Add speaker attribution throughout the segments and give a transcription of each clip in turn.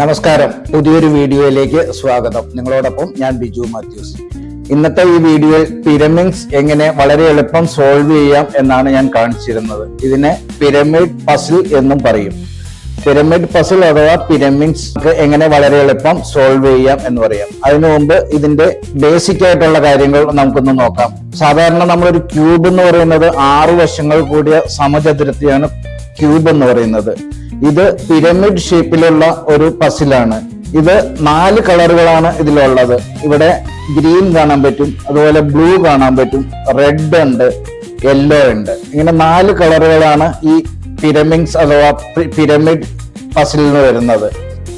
Speaker 1: നമസ്കാരം. പുതിയൊരു വീഡിയോയിലേക്ക് സ്വാഗതം. നിങ്ങളോടൊപ്പം ഞാൻ ബിജു മാത്യൂസ്. ഇന്നത്തെ ഈ വീഡിയോയിൽ പിരമിഡ്സ് എങ്ങനെ വളരെ എളുപ്പം സോൾവ് ചെയ്യാം എന്നാണ് ഞാൻ കാണിച്ചിരുന്നത്. ഇതിനെ പിരമിഡ് പസിൽ എന്നും പറയും. പിരമിഡ് പസിൽ അഥവാ പിരമിഡ്സ് എങ്ങനെ വളരെ എളുപ്പം സോൾവ് ചെയ്യാം എന്ന് പറയാം. അതിനു മുമ്പ് ഇതിന്റെ ബേസിക് ആയിട്ടുള്ള കാര്യങ്ങൾ നമുക്കൊന്ന് നോക്കാം. സാധാരണ നമ്മളൊരു ക്യൂബ് എന്ന് പറയുന്നത് ആറ് വശങ്ങൾ കൂടിയ സമചതുരത്തെയാണ് ക്യൂബ് എന്ന് പറയുന്നത്. ഇത് പിരമിഡ് ഷേപ്പിലുള്ള ഒരു പസിലാണ് ഇത് നാല് കളറുകളാണ് ഇതിലുള്ളത്. ഇവിടെ ഗ്രീൻ കാണാൻ പറ്റും അതുപോലെ ബ്ലൂ കാണാൻ പറ്റും റെഡ് ഉണ്ട് യെല്ലോ ഉണ്ട്. ഇങ്ങനെ നാല് കളറുകളാണ് ഈ പിരമിഡ്സ് അഥവാ പിരമിഡ് പസിലിന് വരുന്നത്.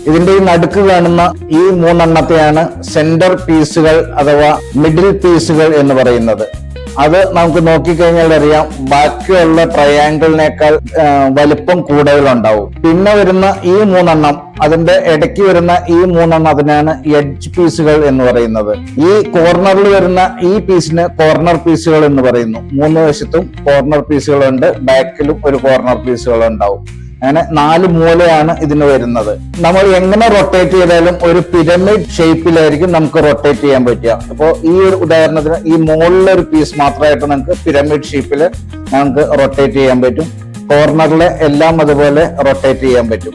Speaker 1: ഇതിന്റെ ഈ നടുക്ക് കാണുന്ന ഈ മൂന്നെണ്ണത്തെയാണ് സെന്റർ പീസുകൾ അഥവാ മിഡിൽ പീസുകൾ എന്ന് പറയുന്നത്. അത് നമുക്ക് നോക്കിക്കഴിഞ്ഞാൽ അറിയാം ബാക്കിയുള്ള ട്രയാങ്കിളിനേക്കാൾ വലിപ്പം കൂടുതലുണ്ടാവും. പിന്നെ വരുന്ന ഈ മൂന്നെണ്ണം അതിന്റെ ഇടയ്ക്ക് വരുന്ന ഈ മൂന്നെണ്ണം അതിനാണ് എഡ്ജ് പീസുകൾ എന്ന് പറയുന്നത്. ഈ കോർണറിൽ വരുന്ന ഈ പീസിന് കോർണർ പീസുകൾ എന്ന് പറയുന്നു. മൂന്ന് വശത്തും കോർണർ പീസുകളുണ്ട് ബാക്കിലും ഒരു കോർണർ പീസുകൾ ഉണ്ടാവും അങ്ങനെ നാല് മൂലയാണ് ഇതിന് വരുന്നത്. നമ്മൾ എങ്ങനെ റൊട്ടേറ്റ് ചെയ്താലും ഒരു പിരമിഡ് ഷേപ്പിലായിരിക്കും നമുക്ക് റൊട്ടേറ്റ് ചെയ്യാൻ പറ്റുക. അപ്പോൾ ഈ ഒരു ഉദാഹരണത്തിന് ഈ മുകളിലെ ഒരു പീസ് മാത്രമായിട്ട് നമുക്ക് പിരമിഡ് ഷേപ്പിൽ നമുക്ക് റൊട്ടേറ്റ് ചെയ്യാൻ പറ്റും. കോർണറിലെ എല്ലാം അതുപോലെ റൊട്ടേറ്റ് ചെയ്യാൻ പറ്റും.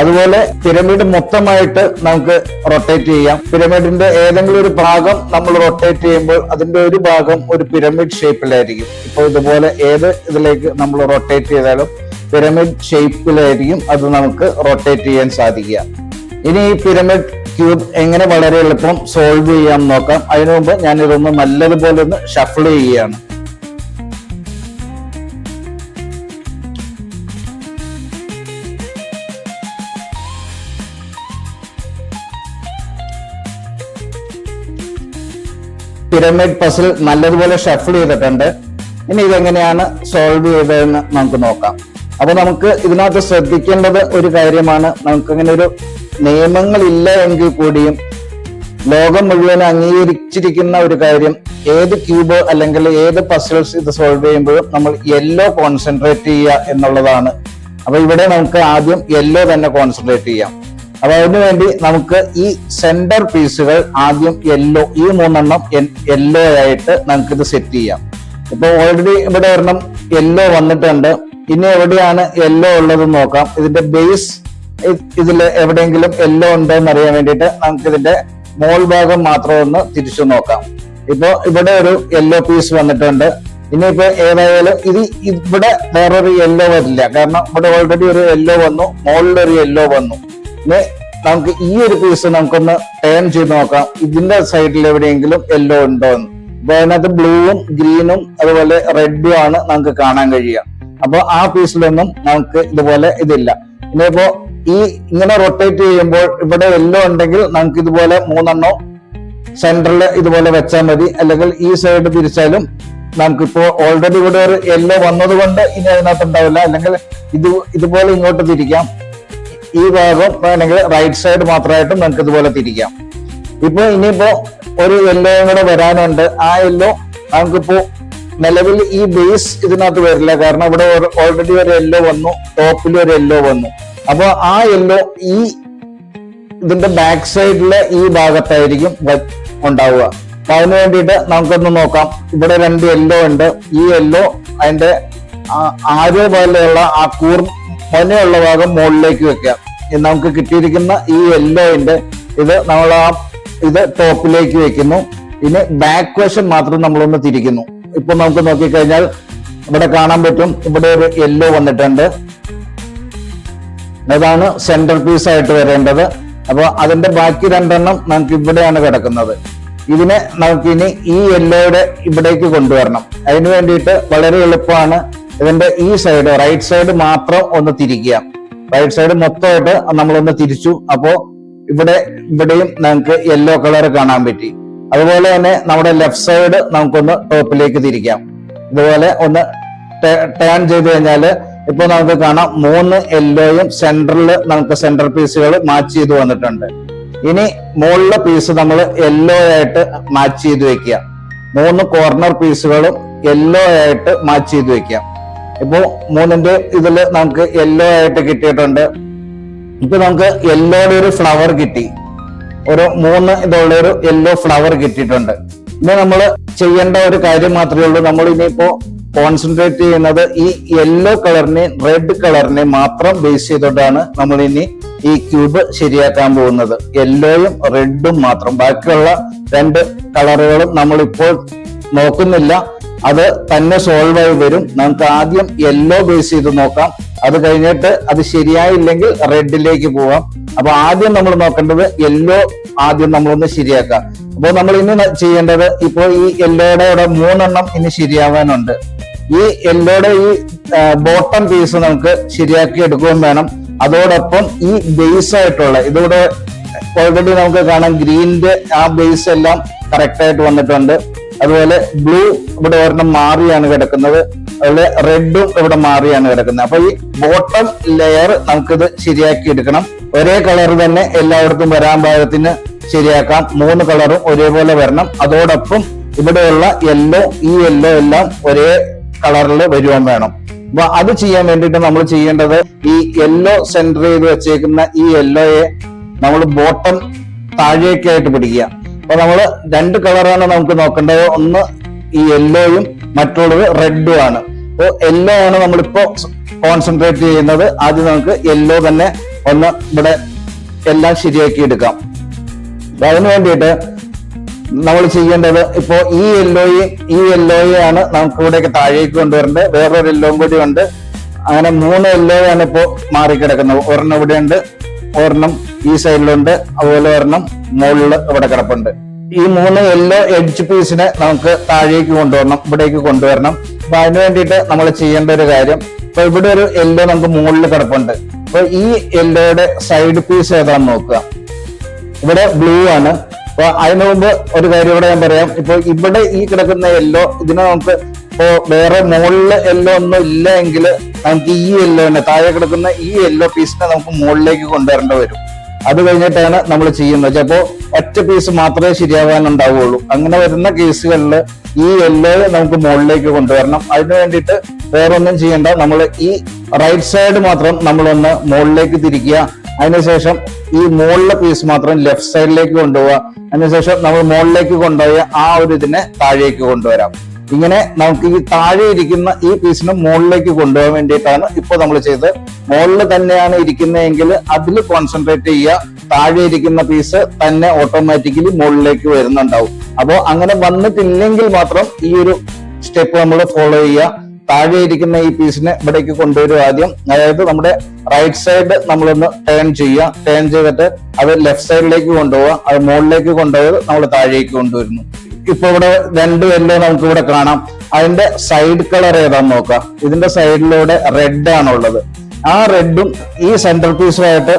Speaker 1: അതുപോലെ പിരമിഡ് മൊത്തമായിട്ട് നമുക്ക് റൊട്ടേറ്റ് ചെയ്യാം. പിരമിഡിന്റെ ഏതെങ്കിലും ഒരു ഭാഗം നമ്മൾ റൊട്ടേറ്റ് ചെയ്യുമ്പോൾ അതിന്റെ ഒരു ഭാഗം ഒരു പിരമിഡ് ഷേപ്പിലായിരിക്കും ഇപ്പോൾ ഇതുപോലെ ഏത് ഇതിലേക്ക് നമ്മൾ റൊട്ടേറ്റ് ചെയ്താലും പിരമിഡ് ഷേപ്പിലായിരിക്കും അത് നമുക്ക് റൊട്ടേറ്റ് ചെയ്യാൻ സാധിക്കുക. ഇനി ഈ പിരമിഡ് ക്യൂബ് എങ്ങനെ വളരെ എളുപ്പം സോൾവ് ചെയ്യാം നോക്കാം. അതിനു മുമ്പ് ഞാൻ ഇതൊന്ന് നല്ലതുപോലെ ഒന്ന് ഷഫിൾ ചെയ്യുകയാണ്. പിരമിഡ് പസിൽ നല്ലതുപോലെ ഷഫിൾ ചെയ്തിട്ടുണ്ട്. ഇനി ഇതെങ്ങനെയാണ് സോൾവ് ചെയ്തതെന്ന് നമുക്ക് നോക്കാം. അപ്പൊ നമുക്ക് ഇതിനകത്ത് ശ്രദ്ധിക്കേണ്ടത് ഒരു കാര്യമാണ്. നമുക്ക് അങ്ങനെ ഒരു നിയമങ്ങളില്ല എങ്കിൽ കൂടിയും ലോകം മുഴുവൻ അംഗീകരിച്ചിരിക്കുന്ന ഒരു കാര്യം ഏത് ക്യൂബ് അല്ലെങ്കിൽ ഏത് പസിൽസ് ഇത് സോൾവ് ചെയ്യുമ്പോഴും നമ്മൾ യെല്ലോ കോൺസെൻട്രേറ്റ് ചെയ്യുക എന്നുള്ളതാണ്. അപ്പൊ ഇവിടെ നമുക്ക് ആദ്യം യെല്ലോ തന്നെ കോൺസെൻട്രേറ്റ് ചെയ്യാം. അപ്പൊ അതിനുവേണ്ടി നമുക്ക് ഈ സെന്റർ പീസുകൾ ആദ്യം യെല്ലോ ഈ മൂന്നെണ്ണം യെല്ലോ ആയിട്ട് നമുക്കിത് സെറ്റ് ചെയ്യാം. ഇപ്പൊ ഓൾറെഡി ഇവിടെ ഒരെണ്ണം യെല്ലോ വന്നിട്ടുണ്ട്. ഇനി എവിടെയാണ് യെല്ലോ ഉള്ളത് നോക്കാം. ഇതിന്റെ ബേസ് ഇതിൽ എവിടെയെങ്കിലും യെല്ലോ ഉണ്ടോ എന്ന് അറിയാൻ വേണ്ടിയിട്ട് നമുക്ക് ഇതിന്റെ മോൾ ഭാഗം മാത്രം ഒന്ന് തിരിച്ചു നോക്കാം. ഇപ്പോ ഇവിടെ ഒരു യെല്ലോ പീസ് വന്നിട്ടുണ്ട്. ഇനിയിപ്പോ ഏതായാലും ഇത് ഇവിടെ വേറൊരു യെല്ലോ വരില്ല. കാരണം ഇവിടെ ഓൾറെഡി ഒരു യെല്ലോ വന്നു മുകളിൽ ഒരു യെല്ലോ വന്നു. ഇനി നമുക്ക് ഈ ഒരു പീസ് നമുക്കൊന്ന് ടേൺ ചെയ്ത് നോക്കാം. ഇതിന്റെ സൈഡിൽ എവിടെയെങ്കിലും യെല്ലോ ഉണ്ടോ എന്ന്. അപ്പൊ അതിനകത്ത് ബ്ലൂവും ഗ്രീനും അതുപോലെ റെഡും ആണ് നമുക്ക് കാണാൻ കഴിയുക. അപ്പൊ ആ പീസിലൊന്നും നമുക്ക് ഇതുപോലെ ഇതില്ല. ഇനിയിപ്പോ ഈ ഇങ്ങനെ റൊട്ടേറ്റ് ചെയ്യുമ്പോൾ ഇവിടെ എല്ലോ ഉണ്ടെങ്കിൽ നമുക്ക് ഇതുപോലെ മൂന്നെണ്ണോ സെന്ററിൽ ഇതുപോലെ വെച്ചാൽ മതി. അല്ലെങ്കിൽ ഈ സൈഡ് തിരിച്ചാലും നമുക്കിപ്പോ ഓൾറെഡി ഇവിടെ ഒരു യെല്ലോ വന്നത് കൊണ്ട് ഇനി അതിനകത്ത് ഉണ്ടാവില്ല. അല്ലെങ്കിൽ ഇത് ഇതുപോലെ ഇങ്ങോട്ട് തിരിക്കാം. ഈ ഭാഗം വേണമെങ്കിൽ റൈറ്റ് സൈഡ് മാത്രമായിട്ടും നമുക്ക് ഇതുപോലെ തിരിക്കാം. ഇപ്പൊ ഇനിയിപ്പോ ഒരു യെല്ലോയും കൂടെ വരാനുണ്ട്. ആ യെല്ലോ നമുക്കിപ്പോ നിലവിൽ ഈ ബേസ് ഇതിനകത്ത് വരില്ല. കാരണം ഇവിടെ ഓൾറെഡി ഒരു യെല്ലോ വന്നു ടോപ്പിൽ ഒരു യെല്ലോ വന്നു. അപ്പൊ ആ യെല്ലോ ഈ ഇതിന്റെ ബാക്ക് സൈഡിലെ ഈ ഭാഗത്തായിരിക്കും ഉണ്ടാവുക. അപ്പൊ അതിന് വേണ്ടിയിട്ട് നമുക്കൊന്ന് നോക്കാം. ഇവിടെ രണ്ട് യെല്ലോ ഉണ്ട്. ഈ യെല്ലോ അതിന്റെ ആരോ പോലെയുള്ള ആ കൂർ മൊനയുള്ള ഭാഗം മുകളിലേക്ക് വെക്കാം നമുക്ക് കിട്ടിയിരിക്കുന്ന ഈ യെല്ലോയിന്റെ ഇത് നമ്മൾ ആ ഇത് ടോപ്പിലേക്ക് വെക്കുന്നു. ഇനി ബാക്ക് വശം മാത്രം നമ്മളൊന്ന് തിരിക്കുന്നു. ഇപ്പൊ നമുക്ക് നോക്കിക്കഴിഞ്ഞാൽ ഇവിടെ കാണാൻ പറ്റും ഇവിടെ ഒരു യെല്ലോ വന്നിട്ടുണ്ട്. അതാണ് സെന്റർ പീസ് ആയിട്ട് വരേണ്ടത്. അപ്പൊ അതിന്റെ ബാക്കി രണ്ടെണ്ണം നമുക്ക് ഇവിടെയാണ് കിടക്കുന്നത്. ഇതിനെ നമുക്കിനി ഈ യെല്ലോയുടെ ഇവിടേക്ക് കൊണ്ടുവരണം. അതിന് വേണ്ടിയിട്ട് വളരെ എളുപ്പമാണ് ഇതിന്റെ ഈ സൈഡ് റൈറ്റ് സൈഡ് മാത്രം ഒന്ന് തിരിക്കുക. റൈറ്റ് സൈഡ് മൊത്തമായിട്ട് നമ്മളൊന്ന് തിരിച്ചു. അപ്പോ ഇവിടെ ഇവിടെയും നമുക്ക് യെല്ലോ കളർ കാണാൻ പറ്റി. അതുപോലെ തന്നെ നമ്മുടെ ലെഫ്റ്റ് സൈഡ് നമുക്കൊന്ന് ടോപ്പിലേക്ക് തിരിക്കാം. ഇതുപോലെ ഒന്ന് ടേൺ ചെയ്ത് കഴിഞ്ഞാൽ ഇപ്പൊ നമുക്ക് കാണാം മൂന്ന് യെല്ലോയും സെന്ററിൽ നമുക്ക് സെന്റർ പീസുകൾ മാച്ച് ചെയ്ത് വന്നിട്ടുണ്ട്. ഇനി മുകളിലെ പീസ് നമ്മൾ യെല്ലോ ആയിട്ട് മാച്ച് ചെയ്ത് വെക്കുക. മൂന്ന് കോർണർ പീസുകളും യെല്ലോ ആയിട്ട് മാച്ച് ചെയ്ത് വെക്കാം ഇപ്പോ മൂന്നിന്റെ ഇതിൽ നമുക്ക് യെല്ലോ ആയിട്ട് കിട്ടിയിട്ടുണ്ട്. ഇപ്പൊ നമുക്ക് യെല്ലോയുടെ ഒരു ഫ്ലവർ കിട്ടി. ഒരു മൂന്ന് ഇതുള്ള ഒരു യെല്ലോ ഫ്ലവർ കിട്ടിയിട്ടുണ്ട്. ഇനി നമ്മൾ ചെയ്യേണ്ട ഒരു കാര്യം മാത്രമേ ഉള്ളൂ. നമ്മൾ ഇനിയിപ്പോ കോൺസെൻട്രേറ്റ് ചെയ്യുന്നത് ഈ യെല്ലോ കളറിനെ റെഡ് കളറിനെ മാത്രം ബേസ് ചെയ്തുകൊണ്ടാണ് നമ്മൾ ഇനി ഈ ക്യൂബ് ശരിയാക്കാൻ പോകുന്നത്. യെല്ലോയും റെഡും മാത്രം. ബാക്കിയുള്ള രണ്ട് കളറുകളും നമ്മൾ ഇപ്പോൾ നോക്കുന്നില്ല. അത് തന്നെ സോൾവ് ആയി വരും. നമുക്ക് ആദ്യം യെല്ലോ ബേസ് ചെയ്ത് നോക്കാം. അത് കഴിഞ്ഞിട്ട് അത് ശരിയായില്ലെങ്കിൽ റെഡിലേക്ക് പോവാം. അപ്പൊ ആദ്യം നമ്മൾ നോക്കേണ്ടത് യെല്ലോ ആദ്യം നമ്മളൊന്ന് ശരിയാക്കാം. അപ്പോൾ നമ്മൾ ഇനി ചെയ്യേണ്ടത് ഇപ്പോൾ ഈ യെല്ലോയുടെ ഇവിടെ മൂന്നെണ്ണം ഇനി ശരിയാവാനുണ്ട്. ഈ യെല്ലോയുടെ ഈ ബോട്ടം പീസ് നമുക്ക് ശരിയാക്കി എടുക്കുകയും വേണം. അതോടൊപ്പം ഈ ബേസ് ആയിട്ടുള്ള ഇതോടെ ഓൾറെഡി നമുക്ക് കാണാം ഗ്രീനിന്റെ ആ ബേസ് എല്ലാം കറക്റ്റ് ആയിട്ട് വന്നിട്ടുണ്ട്. അതുപോലെ ബ്ലൂ ഇവിടെ ഒരെണ്ണം മാറിയാണ് കിടക്കുന്നത്. അതുപോലെ റെഡും ഇവിടെ മാറിയാണ് കിടക്കുന്നത്. അപ്പൊ ഈ ബോട്ടം ലെയർ നമുക്കിത് ശരിയാക്കി എടുക്കണം. ഒരേ കളർ തന്നെ എല്ലായിടത്തും വരാൻ പാകത്തിന് ശരിയാക്കാം. മൂന്ന് കളറും ഒരേപോലെ വരണം. അതോടൊപ്പം ഇവിടെയുള്ള യെല്ലോ ഈ യെല്ലോ എല്ലാം ഒരേ കളറിൽ വരുവാൻ വേണം. അപ്പൊ അത് ചെയ്യാൻ വേണ്ടിയിട്ട് നമ്മൾ ചെയ്യേണ്ടത് ഈ യെല്ലോ സെന്റർ ചെയ്ത് വെച്ചേക്കുന്ന ഈ യെല്ലോയെ നമ്മൾ ബോട്ടം താഴേക്കായിട്ട് പിടിക്കുക. അപ്പൊ നമ്മൾ രണ്ട് കളറാണ് നമുക്ക് നോക്കേണ്ടത്. ഒന്ന് ഈ യെല്ലോയും മറ്റുള്ളത് റെഡും ആണ് അപ്പോൾ യെല്ലോ ആണ് നമ്മളിപ്പോ കോൺസെൻട്രേറ്റ് ചെയ്യുന്നത്. ആദ്യം നമുക്ക് യെല്ലോ തന്നെ ഒന്ന് ഇവിടെ എല്ലാം ശരിയാക്കി എടുക്കാം. അതിനു വേണ്ടിയിട്ട് നമ്മൾ ചെയ്യേണ്ടത് ഇപ്പോ ഈ യെല്ലോയെ ഈ യെല്ലോയാണ് നമുക്ക് ഇവിടേക്ക് താഴേക്ക് കൊണ്ടുവരേണ്ടത്. വേറൊരു യെല്ലോയും കൂടി ഉണ്ട്. അങ്ങനെ മൂന്ന് യെല്ലോയാണ് ഇപ്പോ മാറിക്കിടക്കുന്നത്. ഒരെണ്ണം ഇവിടെ ഉണ്ട് ഒരെണ്ണം ഈ സൈഡിലുണ്ട് അതുപോലെ ഒരെണ്ണം മുകളിൽ ഇവിടെ കിടപ്പുണ്ട്. ഈ മൂന്ന് യെല്ലോ എഡ്ജ് പീസിനെ നമുക്ക് താഴേക്ക് കൊണ്ടുവരണം ഇവിടേക്ക് കൊണ്ടുവരണം. അപ്പൊ അതിന് വേണ്ടിയിട്ട് നമ്മൾ ചെയ്യേണ്ട ഒരു കാര്യം ഇപ്പൊ ഇവിടെ ഒരു യെല്ലോ നമുക്ക് മുകളിൽ കിടപ്പുണ്ട്. അപ്പൊ ഈ യെല്ലോയുടെ സൈഡ് പീസ് ഏതാണെന്ന് നോക്കുക. ഇവിടെ ബ്ലൂ ആണ്. അപ്പൊ അതിനു മുമ്പ് ഒരു കാര്യം ഇവിടെ ഞാൻ പറയാം. ഇപ്പൊ ഇവിടെ ഈ കിടക്കുന്ന യെല്ലോ ഇതിനെ നമുക്ക് ഇപ്പോ വേറെ മുകളിൽ എല്ലോ ഒന്നും ഇല്ല എങ്കിൽ നമുക്ക് ഈ എല്ലോ തന്നെ താഴെ കിടക്കുന്ന ഈ എല്ലോ പീസിനെ നമുക്ക് മുകളിലേക്ക് കൊണ്ടുവരേണ്ടി വരും. അത് കഴിഞ്ഞിട്ടാണ് നമ്മൾ ചെയ്യുന്നത്. ചിലപ്പോ ഒറ്റ പീസ് മാത്രമേ ശരിയാവാനുണ്ടാവുള്ളൂ. അങ്ങനെ വരുന്ന കേസുകളിൽ ഈ എല്ലോ നമുക്ക് മുകളിലേക്ക് കൊണ്ടുവരണം. അതിനു വേണ്ടിയിട്ട് വേറൊന്നും ചെയ്യണ്ട. നമ്മൾ ഈ റൈറ്റ് സൈഡ് മാത്രം നമ്മളൊന്ന് മുകളിലേക്ക് തിരിക്കുക. അതിനുശേഷം ഈ മുകളിലെ പീസ് മാത്രം ലെഫ്റ്റ് സൈഡിലേക്ക് കൊണ്ടുപോവുക. അതിനുശേഷം നമ്മൾ മുകളിലേക്ക് കൊണ്ടുപോയി ആ ഒരു ഇതിനെ താഴേക്ക് കൊണ്ടുവരാം. ഇങ്ങനെ നമുക്ക് ഈ താഴെ ഇരിക്കുന്ന ഈ പീസിനെ മുകളിലേക്ക് കൊണ്ടുപോകാൻ വേണ്ടിയിട്ടാണ് ഇപ്പൊ നമ്മൾ ചെയ്തത്. മുകളിൽ തന്നെയാണ് ഇരിക്കുന്നതെങ്കിൽ അതിൽ കോൺസെൻട്രേറ്റ് ചെയ്യുക. താഴെ ഇരിക്കുന്ന പീസ് തന്നെ ഓട്ടോമാറ്റിക്കലി മുകളിലേക്ക് വരുന്നുണ്ടാവും. അപ്പോൾ അങ്ങനെ വന്നിട്ടില്ലെങ്കിൽ മാത്രം ഈ ഒരു സ്റ്റെപ്പ് നമ്മൾ ഫോളോ ചെയ്യുക. താഴെ ഇരിക്കുന്ന ഈ പീസിനെ ഇവിടേക്ക് കൊണ്ടുവരും ആദ്യം. അതായത് നമ്മുടെ റൈറ്റ് സൈഡ് നമ്മളൊന്ന് ടേൺ ചെയ്യുക. ടേൺ ചെയ്തിട്ട് അത് ലെഫ്റ്റ് സൈഡിലേക്ക് കൊണ്ടുപോവുക. അത് മുകളിലേക്ക് കൊണ്ടുപോയത് നമ്മൾ താഴേക്ക് കൊണ്ടുവരുന്നു. ഇപ്പൊ ഇവിടെ രണ്ട് യെല്ലോ നമുക്ക് ഇവിടെ കാണാം. അതിന്റെ സൈഡ് കളർ ഏതാന്ന് നോക്കാം. ഇതിന്റെ സൈഡിലൂടെ റെഡ് ആണുള്ളത്. ആ റെഡും ഈ സെന്റർ പീസുമായിട്ട്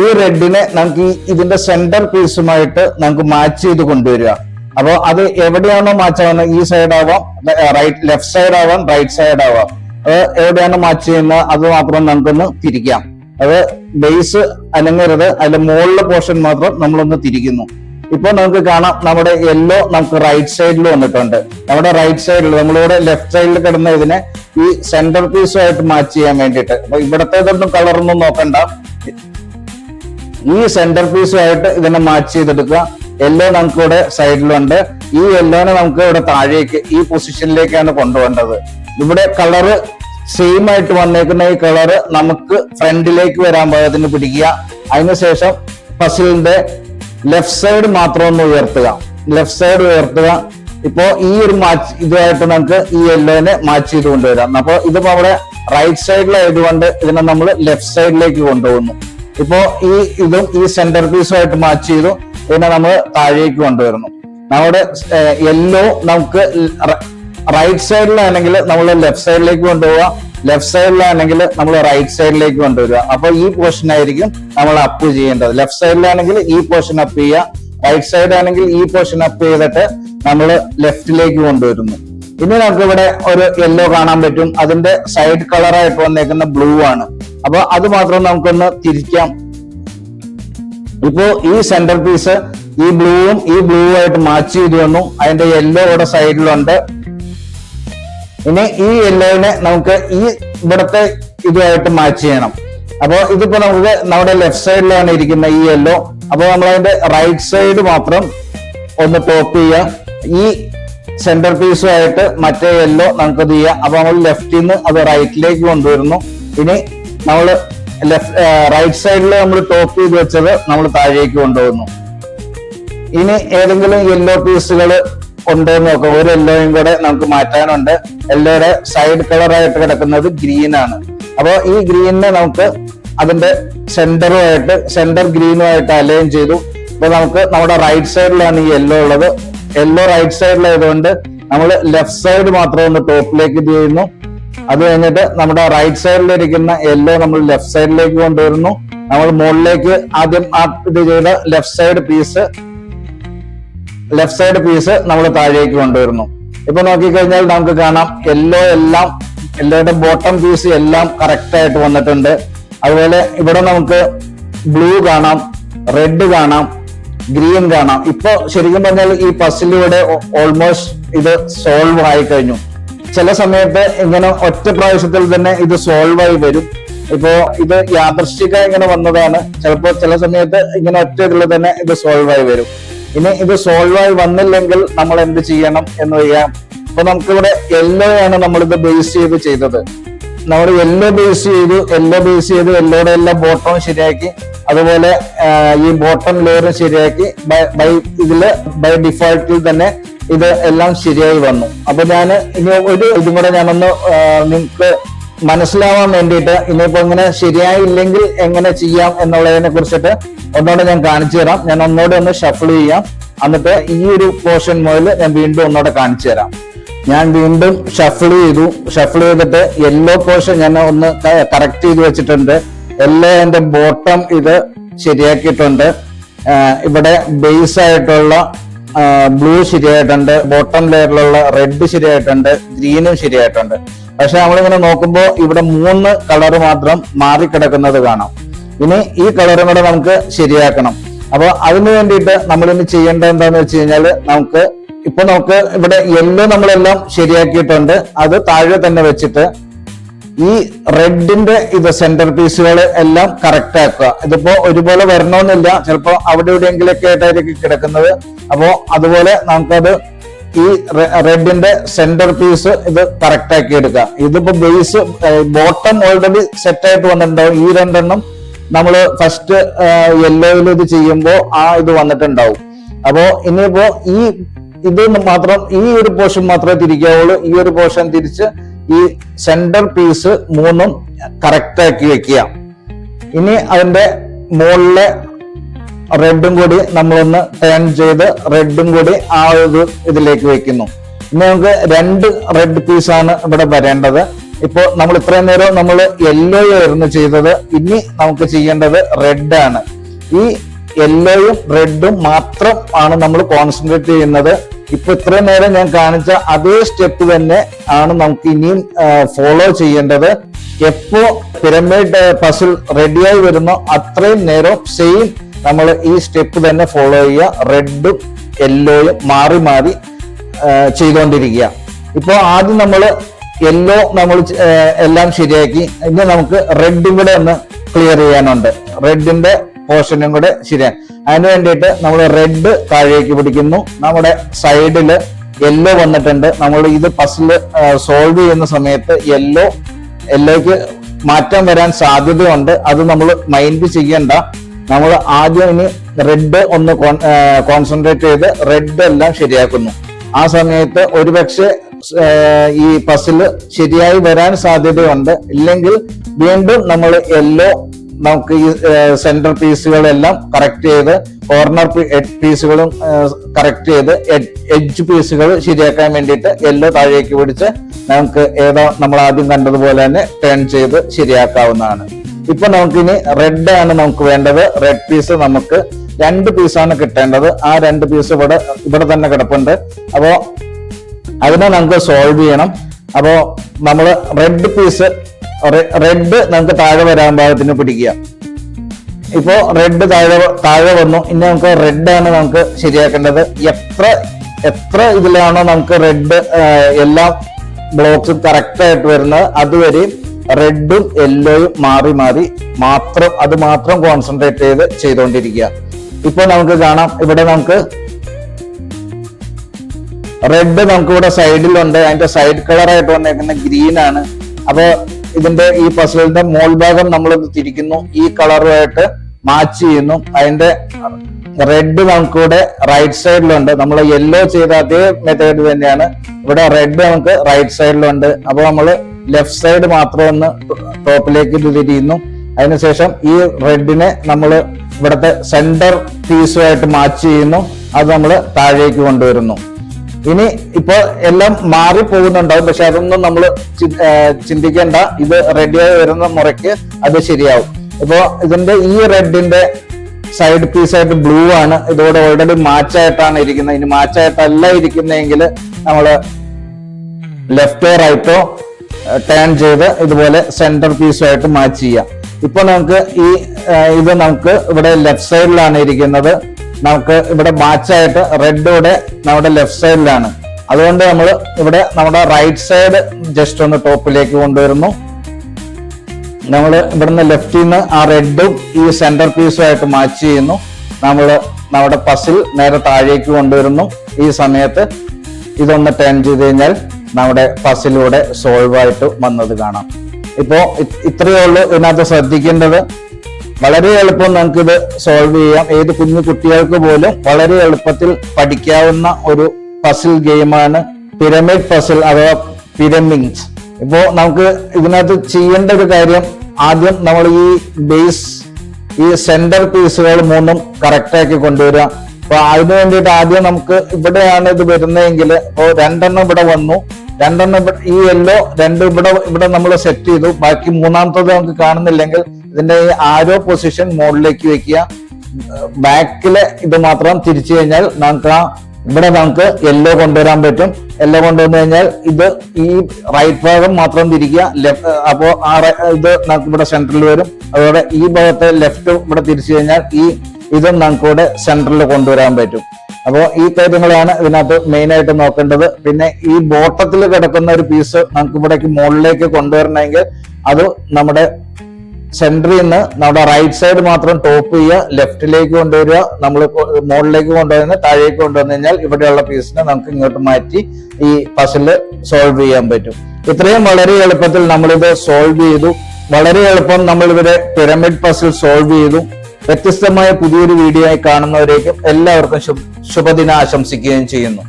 Speaker 1: ഈ റെഡിനെ നമുക്ക് ഇതിന്റെ സെന്റർ പീസുമായിട്ട് നമുക്ക് മാച്ച് ചെയ്ത് കൊണ്ടുവരിക. അപ്പോൾ അത് എവിടെയാണോ മാച്ച് ആവുന്നത്? ഈ സൈഡ് ആവാം റൈറ്റ് ലെഫ്റ്റ് സൈഡ് ആവാം റൈറ്റ് സൈഡ് ആവാം. അത് എവിടെയാണോ മാച്ച് ചെയ്യുന്നത്? അത് മാത്രം നമുക്കൊന്ന് തിരിക്കാം. അത് ബേസ് അനങ്ങരുത്. അതിന്റെ മുകളിലെ പോർഷൻ മാത്രം നമ്മളൊന്ന് തിരിക്കുന്നു. ഇപ്പൊ നമുക്ക് കാണാം നമ്മുടെ യെല്ലോ നമുക്ക് റൈറ്റ് സൈഡിൽ വന്നിട്ടുണ്ട്. നമ്മുടെ റൈറ്റ് സൈഡിൽ നമ്മളിവിടെ ലെഫ്റ്റ് സൈഡിൽ കിടന്ന ഇതിനെ ഈ സെന്റർ പീസുമായിട്ട് മാച്ച് ചെയ്യാൻ വേണ്ടിയിട്ട്. അപ്പൊ ഇവിടത്തേതൊന്നും കളറൊന്നും നോക്കണ്ട. ഈ സെന്റർ പീസുമായിട്ട് ഇതിനെ മാച്ച് ചെയ്തെടുക്കുക. യെല്ലോ നമുക്ക് ഇവിടെ സൈഡിലുണ്ട് ഈ യെല്ലോനെ നമുക്ക് ഇവിടെ താഴേക്ക് ഈ പൊസിഷനിലേക്കാണ് കൊണ്ടുപോകേണ്ടത്. ഇവിടെ കളറ് സെയിം ആയിട്ട് വന്നേക്കുന്ന ഈ കളറ് നമുക്ക് ഫ്രണ്ടിലേക്ക് വരാൻ പാകത്തിന് പിടിക്കുക. അതിനുശേഷം പസിലിന്റെ ലെഫ്റ്റ് സൈഡ് മാത്രം ഒന്ന് ഉയർത്തുക. ലെഫ്റ്റ് സൈഡ് ഉയർത്തുക. ഇപ്പോ ഈ ഒരു മാച്ച് ഇതുമായിട്ട് നമുക്ക് ഈ യെല്ലോനെ മാച്ച് ചെയ്ത് കൊണ്ടുവരാം. അപ്പൊ ഇതിപ്പോ അവിടെ റൈറ്റ് സൈഡിലായതുകൊണ്ട് ഇതിനെ നമ്മൾ ലെഫ്റ്റ് സൈഡിലേക്ക് കൊണ്ടുപോകുന്നു. ഇപ്പോ ഈ ഇതും ഈ സെന്റർ പീസുമായിട്ട് മാച്ച് ചെയ്തു. ഇതിനെ നമ്മൾ താഴേക്ക് കൊണ്ടുവരുന്നു. നമ്മുടെ യെല്ലോ നമുക്ക് റൈറ്റ് സൈഡിലാണെങ്കിൽ നമ്മൾ ലെഫ്റ്റ് സൈഡിലേക്ക് കൊണ്ടുപോവുക ലെഫ്റ്റ് സൈഡിലാണെങ്കിൽ നമ്മൾ റൈറ്റ് സൈഡിലേക്ക് കൊണ്ടുവരിക. അപ്പൊ ഈ പോർഷൻ ആയിരിക്കും നമ്മൾ അപ്പ് ചെയ്യേണ്ടത്. ലെഫ്റ്റ് സൈഡിലാണെങ്കിൽ ഈ പോർഷൻ അപ്പ് ചെയ്യുക. റൈറ്റ് സൈഡ് ആണെങ്കിൽ ഈ പോർഷൻ അപ്പ് ചെയ്തിട്ട് നമ്മൾ ലെഫ്റ്റിലേക്ക് കൊണ്ടുവരുന്നു. ഇനി നമുക്ക് ഇവിടെ ഒരു യെല്ലോ കാണാൻ പറ്റും. അതിന്റെ സൈഡ് കളറായിട്ട് വന്നേക്കുന്ന ബ്ലൂ ആണ്. അപ്പൊ അത് മാത്രം നമുക്കൊന്ന് തിരിക്കാം. ഇപ്പോ ഈ സെന്റർ പീസ് ഈ ബ്ലൂവും ഈ ബ്ലൂ ആയിട്ട് മാച്ച് ചെയ്തു വന്നു. അതിന്റെ യെല്ലോ ഇവിടെ സൈഡിലുണ്ട് ഇനി ഈ യെല്ലോനെ നമുക്ക് ഈ ഇവിടുത്തെ ഇതുമായിട്ട് മാച്ച് ചെയ്യണം. അപ്പോൾ ഇതിപ്പോ നമുക്ക് നമ്മുടെ ലെഫ്റ്റ് സൈഡിലാണ് ഇരിക്കുന്ന ഈ യെല്ലോ അപ്പൊ നമ്മൾ അതിന്റെ റൈറ്റ് സൈഡ് മാത്രം ഒന്ന് ടോപ്പ് ചെയ്യാം ഈ സെന്റർ പീസുമായിട്ട് മറ്റേ യെല്ലോ നമുക്ക് ഇത് ചെയ്യാം? അപ്പൊ നമ്മൾ ലെഫ്റ്റിൽ നിന്ന് അത് റൈറ്റിലേക്ക് കൊണ്ടുവരുന്നു. ഇനി നമ്മൾ ലെഫ്റ്റ് റൈറ്റ് സൈഡിൽ നമ്മൾ ടോപ്പ് ചെയ്ത് വെച്ചത് നമ്മൾ താഴേക്ക് കൊണ്ടുപോകുന്നു ഇനി ഏതെങ്കിലും യെല്ലോ പീസുകൾ ഉണ്ടോ നോക്കുക നോക്കാം ഒരു യെല്ലോയും കൂടെ നമുക്ക് മാറ്റാനുണ്ട്. യെല്ലോയുടെ സൈഡ് കളറായിട്ട് കിടക്കുന്നത് ഗ്രീൻ ആണ്. അപ്പോൾ ഈ ഗ്രീനിനെ നമുക്ക് അതിന്റെ സെന്ററുമായിട്ട് സെന്റർ ഗ്രീനുമായിട്ട് അലൈൻ ചെയ്തു. അപ്പൊ നമുക്ക് നമ്മുടെ റൈറ്റ് സൈഡിലാണ് ഈ യെല്ലോ ഉള്ളത്. യെല്ലോ റൈറ്റ് സൈഡിലായതുകൊണ്ട് നമ്മൾ ലെഫ്റ്റ് സൈഡ് മാത്രം ഒന്ന് ടോപ്പിലേക്ക് ഇത് ചെയ്യുന്നു. അത് കഴിഞ്ഞിട്ട് നമ്മുടെ റൈറ്റ് സൈഡിലിരിക്കുന്ന യെല്ലോ നമ്മൾ ലെഫ്റ്റ് സൈഡിലേക്ക് കൊണ്ടുവരുന്നു. നമ്മൾ മുകളിലേക്ക് ആദ്യം ആ ഇത് ചെയ്ത left side piece left side piece നമ്മൾ താഴേക്ക് കൊണ്ടുവരുന്നു. ഇപ്പൊ നോക്കിക്കഴിഞ്ഞാൽ നമുക്ക് കാണാം യെല്ലോ എല്ലാം യെല്ലോയുടെ ബോട്ടം പീസ് എല്ലാം കറക്റ്റ് ആയിട്ട് വന്നിട്ടുണ്ട്. അതുപോലെ ഇവിടെ നമുക്ക് ബ്ലൂ കാണാം റെഡ് കാണാം ഗ്രീൻ കാണാം. ഇപ്പൊ ശരിക്കും പറഞ്ഞാൽ ഈ പസിലൂടെ ഓൾമോസ്റ്റ് ഇത് സോൾവ് ആയി കഴിഞ്ഞു. ചില സമയത്ത് ഇങ്ങനെ ഒറ്റ പ്രാവശ്യത്തിൽ തന്നെ ഇത് സോൾവ് ആയി വരും. ഇപ്പോ ഇത് യാദർശിക ഇങ്ങനെ വന്നതാണ്. ചിലപ്പോ ചില സമയത്ത് ഇങ്ങനെ ഒറ്റ ഇതിൽ തന്നെ ഇത് സോൾവ് ആയി വരും. ഇനി ഇത് സോൾവ് ആയി വന്നില്ലെങ്കിൽ നമ്മൾ എന്ത് ചെയ്യണം എന്ന് പറയാം അപ്പൊ നമുക്കിവിടെ യെല്ലോ ആണ് നമ്മളിത് ബേസ് ചെയ്ത് ചെയ്തത്. നമ്മൾ യെല്ലോ ബേസ് ചെയ്തു യെല്ലോ ബേസ് ചെയ്ത് യെല്ലോയുടെ എല്ലാ ബോട്ടവും ശരിയാക്കി. അതുപോലെ ഈ ബോട്ടം ലെയറും ശരിയാക്കി. ബൈ ഇതിൽ ബൈ ഡിഫോൾട്ടിൽ തന്നെ ഇത് എല്ലാം ശരിയായി വന്നു. അപ്പൊ ഞാൻ ഇനി ഒരു ഇതും കൂടെ ഞാനൊന്ന് നിങ്ങൾക്ക് മനസ്സിലാവാൻ വേണ്ടിയിട്ട് ഇനിയിപ്പോ ഇങ്ങനെ ശരിയായില്ലെങ്കിൽ എങ്ങനെ ചെയ്യാം എന്നുള്ളതിനെ കുറിച്ചിട്ട് ഒന്നുകൂടെ ഞാൻ കാണിച്ചു തരാം. ഞാൻ ഒന്നുകൂടെ ഒന്ന് ഷഫിൾ ചെയ്യാം. എന്നിട്ട് ഈ ഒരു പോർഷൻ മുതൽ ഞാൻ വീണ്ടും ഒന്നുകൂടെ കാണിച്ചു തരാം. ഞാൻ വീണ്ടും ഷഫിൾ ചെയ്തു. ഷഫിൾ ചെയ്തിട്ട് യെല്ലോ പോർഷൻ ഞാൻ ഒന്ന് കറക്റ്റ് ചെയ്ത് വെച്ചിട്ടുണ്ട്. എല്ലാ എന്റെ ബോട്ടം ഇത് ശരിയാക്കിയിട്ടുണ്ട്. ഇവിടെ ബേസ് ആയിട്ടുള്ള ബ്ലൂ ശരിയായിട്ടുണ്ട്. ബോട്ടം ലെയറിലുള്ള റെഡ് ശരിയായിട്ടുണ്ട്. ഗ്രീനും ശരിയായിട്ടുണ്ട്. പക്ഷെ നമ്മളിങ്ങനെ നോക്കുമ്പോൾ ഇവിടെ മൂന്ന് കളർ മാത്രം മാറിക്കിടക്കുന്നത് കാണാം. ഇനി ഈ കളറും കൂടെ നമുക്ക് ശരിയാക്കണം. അപ്പൊ അതിന് വേണ്ടിയിട്ട് നമ്മൾ ഇനി ചെയ്യേണ്ടത് എന്താന്ന് വെച്ച് കഴിഞ്ഞാൽ നമുക്ക് ഇപ്പൊ നമുക്ക് ഇവിടെ യെല്ലോ നമ്മളെല്ലാം ശരിയാക്കിയിട്ടുണ്ട്. അത് താഴെ തന്നെ വെച്ചിട്ട് ഈ റെഡിന്റെ ഇത് സെന്റർ പീസുകൾ എല്ലാം കറക്റ്റ് ആക്കുക. ഇതിപ്പോ ഒരുപോലെ വരണമെന്നില്ല. ചിലപ്പോ അവിടെ എവിടെയെങ്കിലൊക്കെ ആയിട്ടായിരിക്കും കിടക്കുന്നത്. അപ്പോ അതുപോലെ നമുക്കത് ഈ റെഡിന്റെ സെന്റർ പീസ് ഇത് കറക്റ്റ് ആക്കി എടുക്കുക ഇതിപ്പോ ബേസ് ബോട്ടം ഓൾറെഡി സെറ്റ് ആയിട്ട് വന്നിട്ടുണ്ടാവും. ഈ രണ്ടെണ്ണം നമ്മൾ ഫസ്റ്റ് യെല്ലോയിൽ ഇത് ചെയ്യുമ്പോൾ ആ ഇത് വന്നിട്ടുണ്ടാവും. അപ്പോ ഇനിയിപ്പോ ഈ ഇത് മാത്രം ഈ ഒരു പോർഷൻ മാത്രമേ തിരിക്കാവുള്ളൂ. ഈ ഒരു പോർഷൻ തിരിച്ച് ഈ സെന്റർ പീസ് മൂന്നും കറക്റ്റ് ആക്കി വെക്കുക. ഇനി അതിന്റെ മുകളിലെ റെഡും കൂടി നമ്മളൊന്ന് ടേൺ ചെയ്ത് റെഡും കൂടി ആ ഒരു ഇതിലേക്ക് വെക്കുന്നു. ഇനി നമുക്ക് രണ്ട് റെഡ് പീസാണ് ഇവിടെ വരേണ്ടത്. ഇപ്പോൾ നമ്മൾ ഇത്രയും നേരം നമ്മൾ യെല്ലോ ആയിരുന്നു ചെയ്തത്. ഇനി നമുക്ക് ചെയ്യേണ്ടത് റെഡ് ആണ്. ഈ യെല്ലോയും റെഡും മാത്രം ആണ് നമ്മൾ കോൺസെൻട്രേറ്റ് ചെയ്യുന്നത്. ഇപ്പൊ ഇത്രയും നേരം ഞാൻ കാണിച്ച അതേ സ്റ്റെപ്പ് തന്നെ ആണ് നമുക്ക് ഇനിയും ഫോളോ ചെയ്യേണ്ടത്. എപ്പോ പിരമിഡ് പസിൽ റെഡിയായി വരുന്നോ അത്രയും നേരം സെയിം നമ്മൾ ഈ സ്റ്റെപ്പ് തന്നെ ഫോളോ ചെയ്യുക. റെഡും യെല്ലോയും മാറി മാറി ചെയ്തുകൊണ്ടിരിക്കുക. ഇപ്പോൾ ആദ്യം നമ്മൾ യെല്ലോ നമ്മൾ എല്ലാം ശരിയാക്കി. ഇനി നമുക്ക് റെഡും കൂടെ ഒന്ന് ക്ലിയർ ചെയ്യാനുണ്ട്. റെഡിന്റെ പോർഷനും കൂടെ ശരിയാണ് അതിന് വേണ്ടിയിട്ട് നമ്മൾ റെഡ് താഴേക്ക് പിടിക്കുന്നു. നമ്മുടെ സൈഡിൽ യെല്ലോ വന്നിട്ടുണ്ട്. നമ്മൾ ഇത് പസിൽ സോൾവ് ചെയ്യുന്ന സമയത്ത് യെല്ലോ യെല്ലോയ്ക്ക് മാറ്റം വരാൻ സാധ്യതയുണ്ട്. അത് നമ്മൾ മൈൻഡ് ചെയ്യണ്ട നമ്മൾ ആദ്യം ഇനി റെഡ് ഒന്ന് കോൺസെൻട്രേറ്റ് ചെയ്ത് റെഡ് എല്ലാം ശരിയാക്കുന്നു. ആ സമയത്ത് ഒരുപക്ഷെ ഈ പസിൽ ശരിയായി വരാൻ സാധ്യതയുണ്ട്. ഇല്ലെങ്കിൽ വീണ്ടും നമ്മൾ യെല്ലോ നമുക്ക് ഈ സെന്റർ പീസുകളെല്ലാം കറക്റ്റ് ചെയ്ത് കോർണർ പീസുകളും കറക്റ്റ് ചെയ്ത് എഡ്ജ് പീസുകൾ ശരിയാക്കാൻ വേണ്ടിയിട്ട് യെല്ലോ താഴേക്ക് പിടിച്ച് നമുക്ക് ഏതോ നമ്മൾ ആദ്യം കണ്ടതുപോലെ തന്നെ ടേൺ ചെയ്ത് ശരിയാക്കാവുന്നതാണ്. ഇപ്പൊ നമുക്കിനി റെഡ് ആണ് നമുക്ക് വേണ്ടത്. റെഡ് പീസ് നമുക്ക് രണ്ട് പീസാണ് കിട്ടേണ്ടത്. ആ രണ്ട് പീസ് ഇവിടെ ഇവിടെ തന്നെ കിടപ്പുണ്ട്. അപ്പോ അതിനെ നമുക്ക് സോൾവ് ചെയ്യണം. അപ്പോ നമ്മൾ റെഡ് പീസ് റെഡ് നമുക്ക് താഴെ വരാൻ ഭാഗത്തിന് പിടിക്കുക. ഇപ്പോ റെഡ് താഴെ താഴെ വന്നു. ഇനി നമുക്ക് റെഡ് ആണ് നമുക്ക് ശരിയാക്കേണ്ടത്. എത്ര എത്ര ഇതിലാണോ നമുക്ക് റെഡ് എല്ലാ ബ്ലോക്ക് കറക്റ്റ് ആയിട്ട് വരുന്നത്. അതുവരെയും റെഡും യെല്ലോയും മാറി മാറി മാത്രം അത് മാത്രം കോൺസെൻട്രേറ്റ് ചെയ്ത് ചെയ്തുകൊണ്ടിരിക്കുക ഇപ്പൊ നമുക്ക് കാണാം ഇവിടെ നമുക്ക് റെഡ് നമുക്ക് ഇവിടെ സൈഡിലുണ്ട് അതിന്റെ സൈഡ് കളർ ആയിട്ട് വന്നേക്കുന്ന ഗ്രീൻ ആണ്. അപ്പൊ ഇതിന്റെ ഈ പസിലിന്റെ മോൾ ഭാഗം നമ്മൾ തിരിക്കുന്നു. ഈ കളറുമായിട്ട് മാച്ച് ചെയ്യുന്നു. അതിന്റെ റെഡ് നമുക്കിവിടെ റൈറ്റ് സൈഡിലുണ്ട് നമ്മൾ യെല്ലോ ചെയ്ത അതേ മെത്തേഡ് തന്നെയാണ്. ഇവിടെ റെഡ് നമുക്ക് റൈറ്റ് സൈഡിലുണ്ട് അപ്പൊ നമ്മൾ ലെഫ്റ്റ് സൈഡ് മാത്രം ഒന്ന് ടോപ്പിലേക്ക് തിരിയുന്നു. അതിനുശേഷം ഈ റെഡിനെ നമ്മൾ ഇവിടുത്തെ സെന്റർ പീസുമായിട്ട് മാച്ച് ചെയ്യുന്നു. അത് നമ്മൾ താഴേക്ക് കൊണ്ടുവരുന്നു. ഇനി ഇപ്പോൾ എല്ലാം മാറി പോകുന്നുണ്ടാവും. പക്ഷെ അതൊന്നും നമ്മൾ ചിന്തിക്കേണ്ട. ഇത് റെഡിയായി വരുന്ന മുറയ്ക്ക് അത് ശരിയാവും. ഇപ്പോ ഇതിന്റെ ഈ റെഡിന്റെ സൈഡ് പീസ് ആയിട്ട് ബ്ലൂ ആണ്. ഇതോടെ ഓൾറെഡി മാച്ച് ആയിട്ടാണ് ഇരിക്കുന്നത്. ഇനി മാച്ച് ആയിട്ടല്ല ഇരിക്കുന്നതെങ്കിൽ നമ്മൾ ലെഫ്റ്റോ റൈറ്റോ ടേൺ ചെയ്ത് ഇതുപോലെ സെന്റർ പീസുമായിട്ട് മാച്ച് ചെയ്യാം. ഇപ്പൊ നമുക്ക് ഈ ഇത് നമുക്ക് ഇവിടെ ലെഫ്റ്റ് സൈഡിലാണ് ഇരിക്കുന്നത്. നമുക്ക് ഇവിടെ മാച്ചായിട്ട് റെഡ് ഇവിടെ നമ്മുടെ ലെഫ്റ്റ് സൈഡിലാണ് അതുകൊണ്ട് നമ്മൾ ഇവിടെ നമ്മുടെ റൈറ്റ് സൈഡ് ജസ്റ്റ് ഒന്ന് ടോപ്പിലേക്ക് കൊണ്ടുവരുന്നു. നമ്മൾ ഇവിടുന്ന് ലെഫ്റ്റിൽ നിന്ന് ആ റെഡും ഈ സെന്റർ പീസുമായിട്ട് മാച്ച് ചെയ്യുന്നു. നമ്മൾ നമ്മുടെ പസിൽ നേരെ താഴേക്ക് കൊണ്ടുവരുന്നു. ഈ സമയത്ത് ഇതൊന്ന് ടേൺ ചെയ്ത് കഴിഞ്ഞാൽ നമ്മുടെ പസിലൂടെ സോൾവ് ആയിട്ട് വന്നത് കാണാം. ഇപ്പോ ഇത്രയേ ഉള്ളൂ ഇതിനകത്ത് ശ്രദ്ധിക്കേണ്ടത്. വളരെ എളുപ്പം നമുക്കിത് സോൾവ് ചെയ്യാം. ഏത് കുഞ്ഞു കുട്ടികൾക്ക് പോലും വളരെ എളുപ്പത്തിൽ പഠിക്കാവുന്ന ഒരു പസിൽ ഗെയിമാണ് പിരമിഡ് പസിൽ അഥവാ പിരമിഡ്സ് ഇപ്പോ നമുക്ക് ഇതിനകത്ത് ചെയ്യേണ്ട ഒരു കാര്യം ആദ്യം നമ്മൾ ഈ ബേസ് ഈ സെന്റർ പീസുകൾ മൂന്നും കറക്റ്റ് ആക്കി കൊണ്ടുവരിക. അപ്പൊ അതിന് വേണ്ടിയിട്ട് ആദ്യം നമുക്ക് ഇവിടെയാണ് ഇത് വരുന്നതെങ്കിൽ ഇപ്പോ രണ്ടെണ്ണം ഇവിടെ വന്നു. രണ്ടെണ്ണം ഈ യെല്ലോ രണ്ട് ഇവിടെ ഇവിടെ നമ്മൾ സെറ്റ് ചെയ്തു. ബാക്കി മൂന്നാമത്തത് നമുക്ക് കാണുന്നില്ലെങ്കിൽ ഇതിന്റെ ഈ ആരോ പൊസിഷൻ മുകളിലേക്ക് വെക്കുക. ബാക്കിലെ ഇത് മാത്രം തിരിച്ചു കഴിഞ്ഞാൽ നമുക്ക് ആ ഇവിടെ നമുക്ക് യെല്ലോ കൊണ്ടുവരാൻ പറ്റും. യെല്ലോ കൊണ്ടുവന്നു കഴിഞ്ഞാൽ ഇത് ഈ റൈറ്റ് ഭാഗം മാത്രം തിരിക്കുക. ലെഫ്റ്റ് അപ്പോ ആ ഇത് നമുക്ക് ഇവിടെ സെന്ററിൽ വരും. അതുപോലെ ഈ ഭാഗത്തെ ലെഫ്റ്റ് ഇവിടെ തിരിച്ചു കഴിഞ്ഞാൽ ഈ ഇതും നമുക്ക് ഇവിടെ സെന്ററിൽ കൊണ്ടുവരാൻ പറ്റും. അപ്പോൾ ഈ കാര്യങ്ങളാണ് ഇതിനകത്ത് മെയിൻ ആയിട്ട് നോക്കേണ്ടത്. പിന്നെ ഈ ബോട്ടത്തിൽ കിടക്കുന്ന ഒരു പീസ് നമുക്ക് ഇവിടേക്ക് മുകളിലേക്ക് കൊണ്ടുവരണമെങ്കിൽ അത് നമ്മുടെ സെന്ററിൽ നിന്ന് നമ്മുടെ റൈറ്റ് സൈഡ് മാത്രം ടോപ്പ് ചെയ്യുക ലെഫ്റ്റിലേക്ക് കൊണ്ടുവരിക നമ്മൾ മുകളിലേക്ക് കൊണ്ടുവന്ന് താഴേക്ക് കൊണ്ടുവന്നു കഴിഞ്ഞാൽ ഇവിടെയുള്ള പീസിനെ നമുക്ക് ഇങ്ങോട്ട് മാറ്റി ഈ പസിൽ സോൾവ് ചെയ്യാൻ പറ്റും. ഇത്രയും വളരെ എളുപ്പത്തിൽ നമ്മളിത് സോൾവ് ചെയ്തു. വളരെ എളുപ്പം നമ്മളിവിടെ പിരമിഡ് പസിൽ സോൾവ് ചെയ്തു. വ്യത്യസ്തമായ പുതിയൊരു വീഡിയോ ആയി കാണുന്നവരേക്കും എല്ലാവർക്കും ശുഭദിനാശംസിക്കുകയും ചെയ്യുന്നു.